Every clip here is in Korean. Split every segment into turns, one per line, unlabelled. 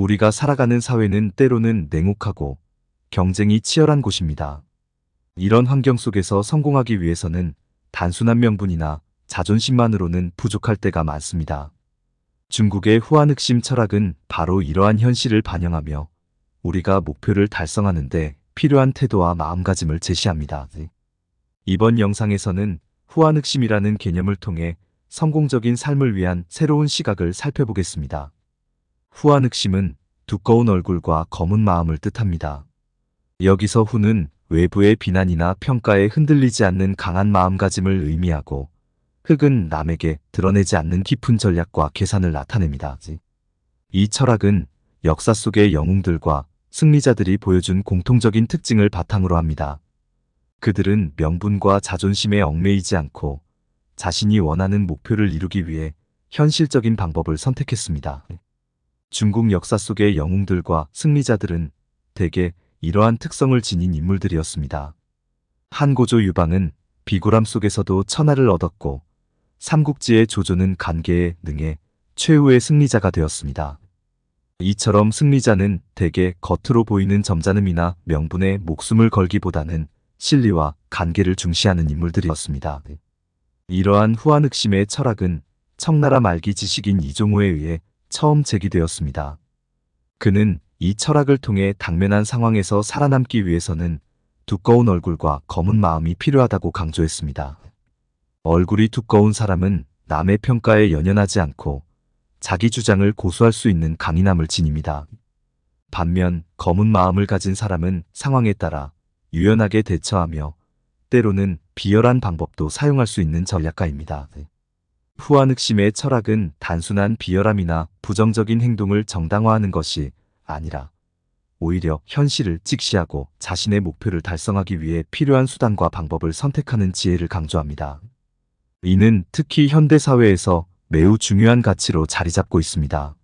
우리가 살아가는 사회는 때로는 냉혹하고 경쟁이 치열한 곳입니다. 이런 환경 속에서 성공하기 위해서는 단순한 명분이나 자존심만으로는 부족할 때가 많습니다. 중국의 후한흑심 철학은 바로 이러한 현실을 반영하며 우리가 목표를 달성하는데 필요한 태도와 마음가짐을 제시합니다. 이번 영상에서는 후한흑심이라는 개념을 통해 성공적인 삶을 위한 새로운 시각을 살펴보겠습니다. 후한 흑심은 두꺼운 얼굴과 검은 마음을 뜻합니다. 여기서 후는 외부의 비난이나 평가에 흔들리지 않는 강한 마음가짐을 의미하고 흑은 남에게 드러내지 않는 깊은 전략과 계산을 나타냅니다. 이 철학은 역사 속의 영웅들과 승리자들이 보여준 공통적인 특징을 바탕으로 합니다. 그들은 명분과 자존심에 얽매이지 않고 자신이 원하는 목표를 이루기 위해 현실적인 방법을 선택했습니다. 중국 역사 속의 영웅들과 승리자들은 대개 이러한 특성을 지닌 인물들이었습니다. 한고조 유방은 비굴함 속에서도 천하를 얻었고 삼국지의 조조는 간계에 능해 최후의 승리자가 되었습니다. 이처럼 승리자는 대개 겉으로 보이는 점잖음이나 명분에 목숨을 걸기보다는 실리와 간계를 중시하는 인물들이었습니다. 이러한 후한흑심의 철학은 청나라 말기 지식인 이종호에 의해 처음 제기되었습니다. 그는 이 철학을 통해 당면한 상황에서 살아남기 위해서는 두꺼운 얼굴과 검은 마음이 필요하다고 강조했습니다. 얼굴이 두꺼운 사람은 남의 평가에 연연하지 않고 자기 주장을 고수할 수 있는 강인함을 지닙니다. 반면 검은 마음을 가진 사람은 상황에 따라 유연하게 대처하며 때로는 비열한 방법도 사용할 수 있는 전략가입니다. 후한흑심의 철학은 단순한 비열함이나 부정적인 행동을 정당화하는 것이 아니라 오히려 현실을 직시하고 자신의 목표를 달성하기 위해 필요한 수단과 방법을 선택하는 지혜를 강조합니다. 이는 특히 현대사회에서 매우 중요한 가치로 자리 잡고 있습니다.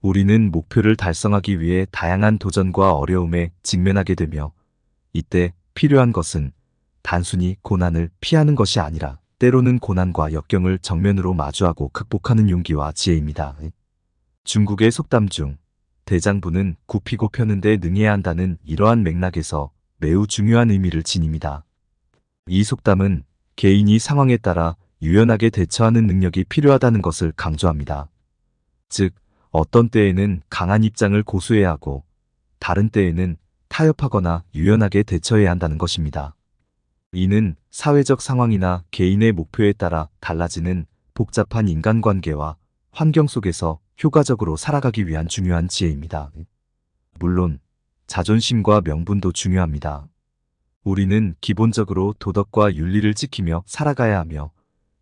우리는 목표를 달성하기 위해 다양한 도전과 어려움에 직면하게 되며 이때 필요한 것은 단순히 고난을 피하는 것이 아니라 때로는 고난과 역경을 정면으로 마주하고 극복하는 용기와 지혜입니다. 중국의 속담 중 대장부는 굽히고 펴는데 능해야 한다는 이러한 맥락에서 매우 중요한 의미를 지닙니다. 이 속담은 개인이 상황에 따라 유연하게 대처하는 능력이 필요하다는 것을 강조합니다. 즉, 어떤 때에는 강한 입장을 고수해야 하고 다른 때에는 타협하거나 유연하게 대처해야 한다는 것입니다. 이는 사회적 상황이나 개인의 목표에 따라 달라지는 복잡한 인간관계와 환경 속에서 효과적으로 살아가기 위한 중요한 지혜입니다. 물론 자존심과 명분도 중요합니다. 우리는 기본적으로 도덕과 윤리를 지키며 살아가야 하며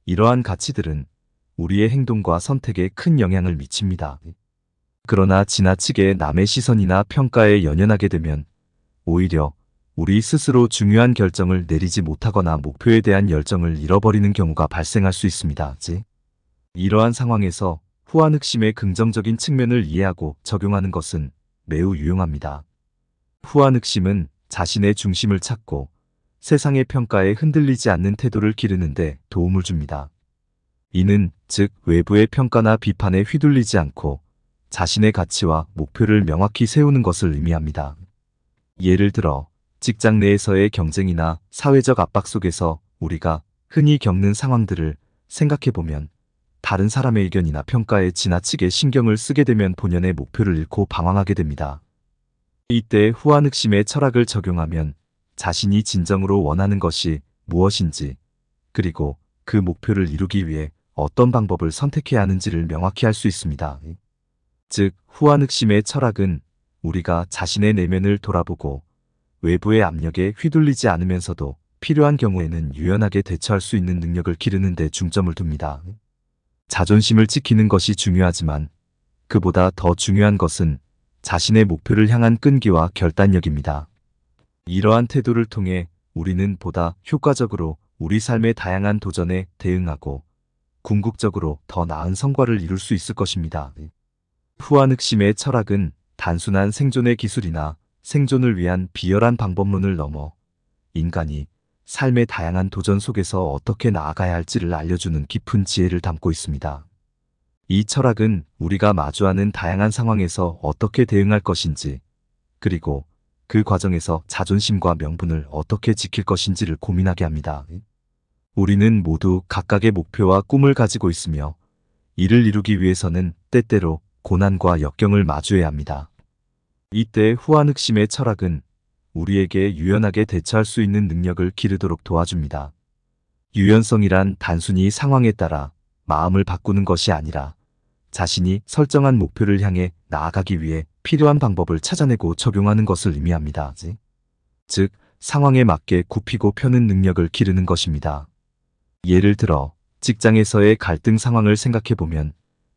이러한 가치들은 우리의 행동과 선택에 큰 영향을 미칩니다. 그러나 지나치게 남의 시선이나 평가에 연연하게 되면 오히려 우리 스스로 중요한 결정을 내리지 못하거나 목표에 대한 열정을 잃어버리는 경우가 발생할 수 있습니다. 이러한 상황에서 후한 흑심의 긍정적인 측면을 이해하고 적용하는 것은 매우 유용합니다. 후한 흑심은 자신의 중심을 찾고 세상의 평가에 흔들리지 않는 태도를 기르는데 도움을 줍니다. 이는 즉 외부의 평가나 비판에 휘둘리지 않고 자신의 가치와 목표를 명확히 세우는 것을 의미합니다. 예를 들어 직장 내에서의 경쟁이나 사회적 압박 속에서 우리가 흔히 겪는 상황들을 생각해 보면 다른 사람의 의견이나 평가에 지나치게 신경을 쓰게 되면 본연의 목표를 잃고 방황하게 됩니다. 이때 후한흑심의 철학을 적용하면 자신이 진정으로 원하는 것이 무엇인지 그리고 그 목표를 이루기 위해 어떤 방법을 선택해야 하는지를 명확히 할 수 있습니다. 즉, 후한흑심의 철학은 우리가 자신의 내면을 돌아보고 외부의 압력에 휘둘리지 않으면서도 필요한 경우에는 유연하게 대처할 수 있는 능력을 기르는 데 중점을 둡니다. 자존심을 지키는 것이 중요하지만 그보다 더 중요한 것은 자신의 목표를 향한 끈기와 결단력입니다. 이러한 태도를 통해 우리는 보다 효과적으로 우리 삶의 다양한 도전에 대응하고 궁극적으로 더 나은 성과를 이룰 수 있을 것입니다. 후한흑심의 철학은 단순한 생존의 기술이나 생존을 위한 비열한 방법론을 넘어 인간이 삶의 다양한 도전 속에서 어떻게 나아가야 할지를 알려주는 깊은 지혜를 담고 있습니다. 이 철학은 우리가 마주하는 다양한 상황에서 어떻게 대응할 것인지, 그리고 그 과정에서 자존심과 명분을 어떻게 지킬 것인지를 고민하게 합니다. 우리는 모두 각각의 목표와 꿈을 가지고 있으며 이를 이루기 위해서는 때때로 고난과 역경을 마주해야 합니다. 이때 후한흑심의 철학은 우리에게 유연하게 대처할 수 있는 능력을 기르도록 도와줍니다. 유연성이란 단순히 상황에 따라 마음을 바꾸는 것이 아니라 자신이 설정한 목표를 향해 나아가기 위해 필요한 방법을 찾아내고 적용하는 것을 의미합니다. 즉, 상황에 맞게 굽히고 펴는 능력을 기르는 것입니다. 예를 들어, 직장에서의 갈등 상황을 생각해보면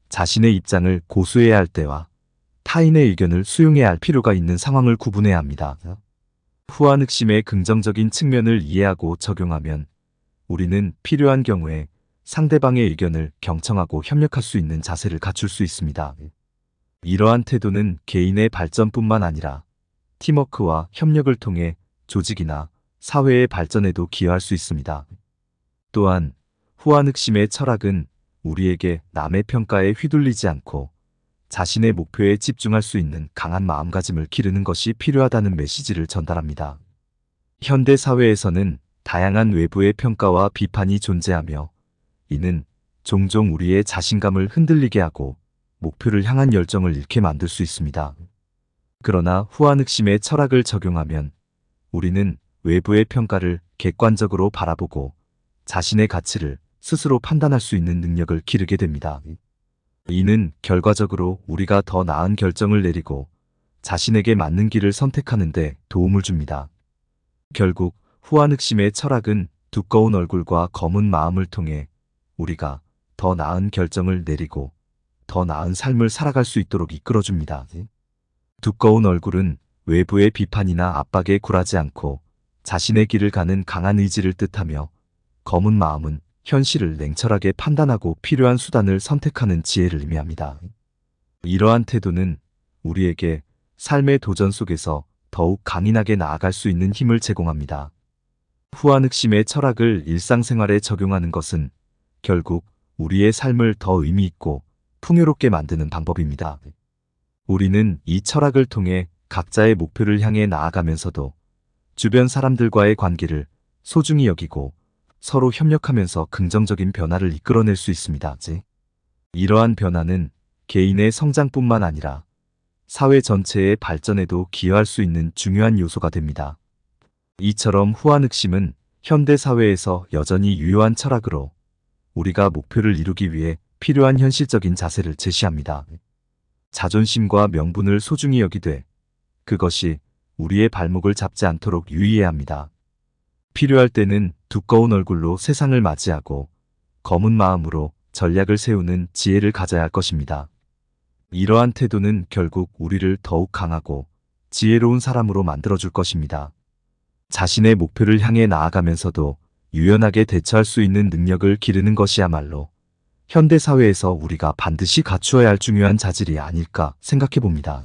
자신의 입장을 고수해야 할 때와 타인의 의견을 수용해야 할 필요가 있는 상황을 구분해야 합니다. 후한 흑심의 긍정적인 측면을 이해하고 적용하면 우리는 필요한 경우에 상대방의 의견을 경청하고 협력할 수 있는 자세를 갖출 수 있습니다. 이러한 태도는 개인의 발전뿐만 아니라 팀워크와 협력을 통해 조직이나 사회의 발전에도 기여할 수 있습니다. 또한 후한 흑심의 철학은 우리에게 남의 평가에 휘둘리지 않고 자신의 목표에 집중할 수 있는 강한 마음가짐을 기르는 것이 필요하다는 메시지를 전달합니다. 현대 사회에서는 다양한 외부의 평가와 비판이 존재하며 이는 종종 우리의 자신감을 흔들리게 하고 목표를 향한 열정을 잃게 만들 수 있습니다. 그러나 후한흑심의 철학을 적용하면 우리는 외부의 평가를 객관적으로 바라보고 자신의 가치를 스스로 판단할 수 있는 능력을 기르게 됩니다. 이는 결과적으로 우리가 더 나은 결정을 내리고 자신에게 맞는 길을 선택하는데 도움을 줍니다. 결국 후한흑심의 철학은 두꺼운 얼굴과 검은 마음을 통해 우리가 더 나은 결정을 내리고 더 나은 삶을 살아갈 수 있도록 이끌어줍니다. 두꺼운 얼굴은 외부의 비판이나 압박에 굴하지 않고 자신의 길을 가는 강한 의지를 뜻하며 검은 마음은 현실을 냉철하게 판단하고 필요한 수단을 선택하는 지혜를 의미합니다. 이러한 태도는 우리에게 삶의 도전 속에서 더욱 강인하게 나아갈 수 있는 힘을 제공합니다. 후한 흑심의 철학을 일상생활에 적용하는 것은 결국 우리의 삶을 더 의미 있고 풍요롭게 만드는 방법입니다. 우리는 이 철학을 통해 각자의 목표를 향해 나아가면서도 주변 사람들과의 관계를 소중히 여기고 서로 협력하면서 긍정적인 변화를 이끌어낼 수 있습니다. 이러한 변화는 개인의 성장뿐만 아니라 사회 전체의 발전에도 기여할 수 있는 중요한 요소가 됩니다. 이처럼 후한흑심은 현대 사회에서 여전히 유효한 철학으로 우리가 목표를 이루기 위해 필요한 현실적인 자세를 제시합니다. 자존심과 명분을 소중히 여기되 그것이 우리의 발목을 잡지 않도록 유의해야 합니다. 필요할 때는 두꺼운 얼굴로 세상을 맞이하고 검은 마음으로 전략을 세우는 지혜를 가져야 할 것입니다. 이러한 태도는 결국 우리를 더욱 강하고 지혜로운 사람으로 만들어줄 것입니다. 자신의 목표를 향해 나아가면서도 유연하게 대처할 수 있는 능력을 기르는 것이야말로 현대 사회에서 우리가 반드시 갖추어야 할 중요한 자질이 아닐까 생각해 봅니다.